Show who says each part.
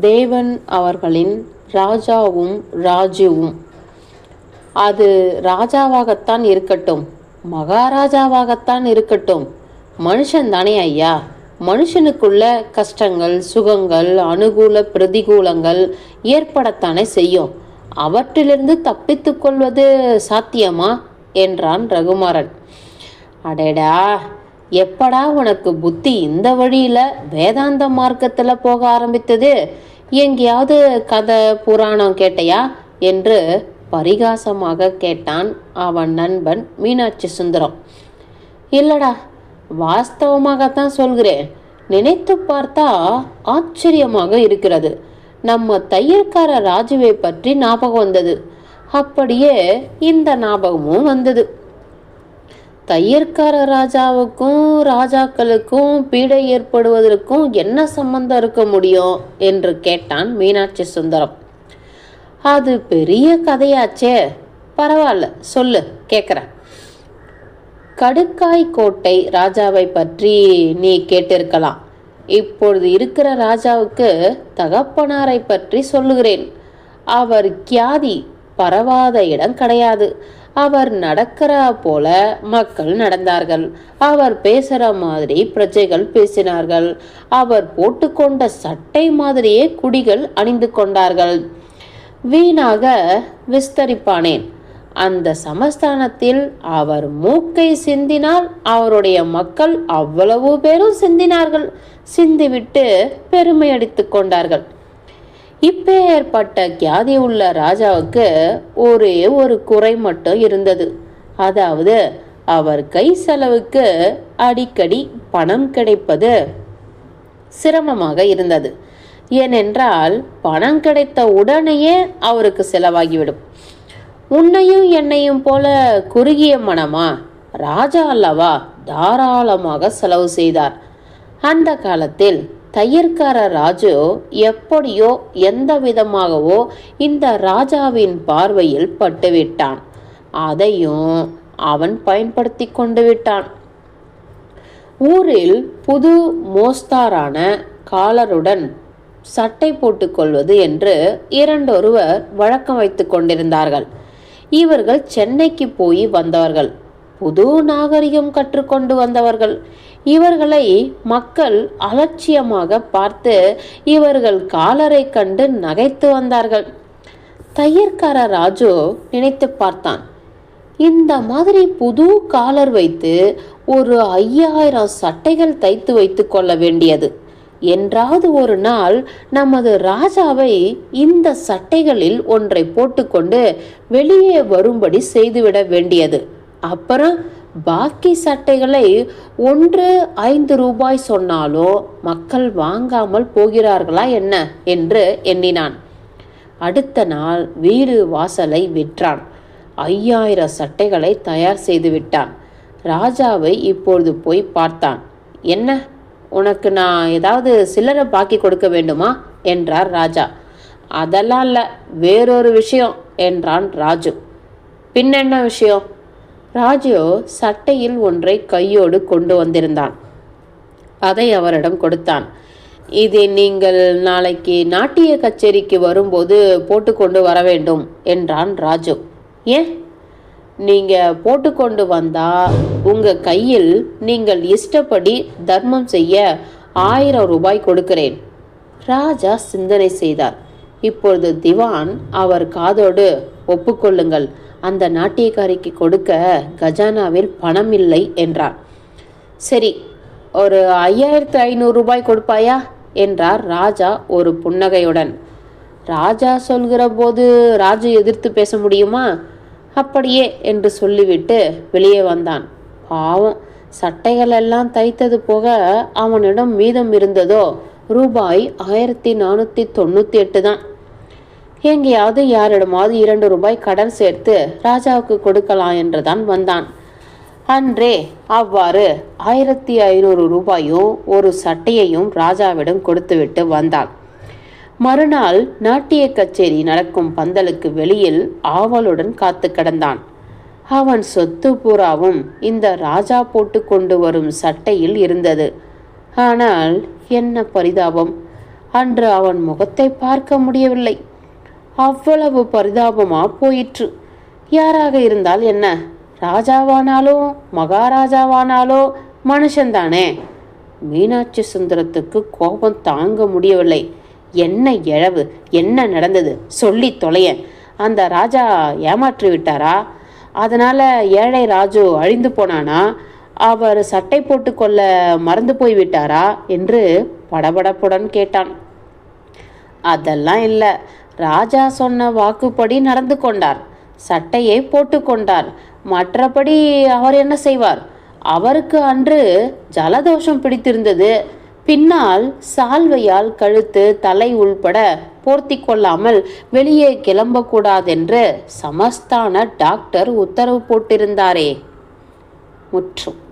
Speaker 1: தேவன் அவர்களின் ராஜாவும் ராஜுவும் அது ராஜாவாகத்தான் இருக்கட்டும் மகாராஜாவாகத்தான் இருக்கட்டும். மனுஷன் தானே ஐயா? மனுஷனுக்குள்ள கஷ்டங்கள் சுகங்கள் அனுகூல பிரதிகூலங்கள் ஏற்படத்தானே செய்யும். அவற்றிலிருந்து தப்பித்து கொள்வது சாத்தியமா? என்றான் ரகுமாரன் அடேடா எப்படா உனக்கு புத்தி இந்த வழியில வேதாந்த மார்க்கத்துல போக ஆரம்பித்தது? எங்கேயாவது கதை புராணம் கேட்டையா? என்று பரிகாசமாக கேட்டான் அவன் நண்பன் மீனாட்சி சுந்தரம். இல்லடா வாஸ்தவமாகத்தான் சொல்கிறேன். நினைத்து பார்த்தா ஆச்சரியமாக இருக்கிறது. நம்ம தையற்கார ராஜுவை பற்றி ஞாபகம் வந்தது. அப்படியே இந்த ஞாபகமும் வந்தது. தையற்கார ராஜாவுக்கும் ராஜாக்களுக்கும் பீடை ஏற்படுவதற்கும் என்ன சம்பந்தம் இருக்க முடியும்? என்று கேட்டான் மீனாட்சி சுந்தரம். அது பெரிய கதையாச்சே. பரவாயில்ல சொல்லு கேட்குறேன். கடுக்காய் கோட்டை ராஜாவை பற்றி நீ கேட்டிருக்கலாம். இப்பொழுது இருக்கிற ராஜாவுக்கு தகப்பனாரை பற்றி சொல்லுகிறேன். அவர் கியாதி பரவாத இடம் கிடையாது. அவர் நடக்கிற போல மக்கள் நடந்தார்கள். அவர் பேசுற மாதிரி பிரஜைகள் பேசினார்கள். அவர் போட்டுக்கொண்ட சட்டை மாதிரியே குடிகள் அணிந்து கொண்டார்கள். வீணாக விஸ்தரிப்பானேன். அந்த சமஸ்தானத்தில் அவர் மூக்கை சிந்தினால் அவருடைய மக்கள் அவ்வளவு பேரும் சிந்தினார்கள். சிந்திவிட்டு பெருமை அடித்து கொண்டார்கள். இப்பேற்பட்ட கியாதி உள்ள ராஜாவுக்கு ஒரே ஒரு குறை மட்டும் இருந்தது. அதாவது அவர் கை செலவுக்கு அடிக்கடி பணம் கிடைப்பது சிரமமாக இருந்தது. ஏனென்றால் பணம் கிடைத்த உடனேயே அவருக்கு செலவாகிவிடும். உன்னையும் என்னையும் போல குறுகிய மனமா? ராஜா அல்லவா? தாராளமாக செலவு செய்தார். அந்த காலத்தில் தையற்கார ராஜு எப்படியோ எந்த விதமாகவோ இந்த ராஜாவின் பார்வையில் பட்டுவிட்டான். அதையும் அவன் பயன்படுத்தி கொண்டு விட்டான். ஊரில் புது மோஸ்தாரான காலருடன் சட்டை போட்டுக்கொள்வது என்று இரண்டொருவர் வழக்கம் வைத்து கொண்டிருந்தார்கள். இவர்கள் சென்னைக்கு போய் வந்தவர்கள். புது நாகரிகம் கற்றுக்கொண்டு வந்தவர்கள். இவர்களை மக்கள் அலட்சியமாக பார்த்து இவர்கள் காலரை கண்டு நகைத்து வந்தார்கள். தையற்கார ராஜு நினைத்து பார்த்தான். இந்த மாதிரி புது காலர் வைத்து ஒரு ஐயாயிரம் சட்டைகள் தைத்து வைத்து கொள்ள வேண்டியது. என்றாவது ஒரு நாள் நமது ராஜாவை இந்த சட்டைகளில் ஒன்றை போட்டுக்கொண்டு வெளியே வரும்படி செய்துவிட வேண்டியது. அப்புறம் பாக்கி சட்டைகளை ஒன்று ஐந்து ரூபாய் சொன்னாலோ மக்கள் வாங்காமல் போகிறார்களா என்ன? என்று எண்ணினான். அடுத்த நாள் வீடு வாசலை விற்றான். ஐயாயிரம் சட்டைகளை தயார் செய்து விட்டான். ராஜாவை இப்பொழுது போய் பார்த்தான். என்ன? உனக்கு நான் ஏதாவது சில்லறை பாக்கி கொடுக்க வேண்டுமா? என்றார் ராஜா. அதெல்லாம் இல்லை வேறொரு விஷயம் என்றான் ராஜு. பின்னென்ன விஷயம்? ராஜு சட்டையில் ஒன்றை கையோடு கொண்டு வந்திருந்தான். அதை அவரிடம் கொடுத்தான். இதை நீங்கள் நாளைக்கு நாட்டிய கச்சேரிக்கு வரும்போது போட்டுக்கொண்டு வர வேண்டும் என்றான் ராஜு. ஏன்? நீங்க போட்டுக்கொண்டு வந்தா உங்க கையில் நீங்கள் இஷ்டப்படி தர்மம் செய்ய ஆயிரம் ரூபாய் கொடுக்கிறேன். ராஜா சிந்தனை செய்தார். இப்பொழுது திவான் அவர் காதோடு ஒப்புக்கொள்ளுங்கள். அந்த நாட்டியக்காரிக்கு கொடுக்க கஜானாவில் பணம் இல்லை என்றார். சரி ஒரு ஐயாயிரத்து ஐநூறு ரூபாய் கொடுப்பாயா? என்றார் ராஜா ஒரு புன்னகையுடன். ராஜா சொல்கிற போது ராஜு எதிர்த்து பேச முடியுமா? அப்படியே என்று சொல்லிவிட்டு வெளியே வந்தான். பாவம் சட்டைகள் எல்லாம் தைத்தது போக அவனிடம் மீதம் இருந்ததோ ரூபாய் ஆயிரத்தி நானூற்றி தொண்ணூற்றி எட்டு தான். எங்கேயாவது யாரிடமாவது இரண்டு ரூபாய் கடன் சேர்த்து ராஜாவுக்கு கொடுக்கலாம் என்றுதான் வந்தான். அன்றே அவ்வாறு ஆயிரத்தி ஐநூறு ரூபாயும் ஒரு சட்டையையும் ராஜாவிடம் கொடுத்துவிட்டு வந்தான் மறுநாள் நாட்டிய கச்சேரி நடக்கும் பந்தலுக்கு வெளியில் ஆவலுடன் காத்து கிடந்தான். அவன் சொத்து பூராவும் இந்த ராஜா போட்டு கொண்டு வரும் சட்டையில் இருந்தது. ஆனால் என்ன பரிதாபம்? அன்று அவன் முகத்தை பார்க்க முடியவில்லை. அவ்வளவு பரிதாபமா போயிற்று. யாராக இருந்தால் என்ன? ராஜாவானாலோ மகாராஜாவானாலோ மனுஷன்தானே? மீனாட்சி சுந்தரத்துக்கு கோபம் தாங்க முடியவில்லை. என்ன இழவு? என்ன நடந்தது? சொல்லி தொலையேன். அந்த ராஜா ஏமாற்றி விட்டாரா? அதனால ஏழை ராஜு அழிந்து போனானா? அவர் சட்டை போட்டுக்கொள்ள மறந்து போய் விட்டாரா? என்று படபடப்புடன் கேட்டான். அதெல்லாம் இல்லை. ராஜா சொன்ன வாக்குப்படி நடந்து கொண்டார். சட்டையை போட்டுக்கொண்டார் மற்றபடி அவர் என்ன செய்வார்? அவருக்கு அன்று ஜலதோஷம் பிடித்திருந்தது. பின்னால் சால்வையால் கழுத்து தலை உள்பட போர்த்தி கொள்ளாமல் வெளியே கிளம்பக்கூடாதென்று சமஸ்தான டாக்டர் உத்தரவு போட்டிருந்தாரே. முற்றும்.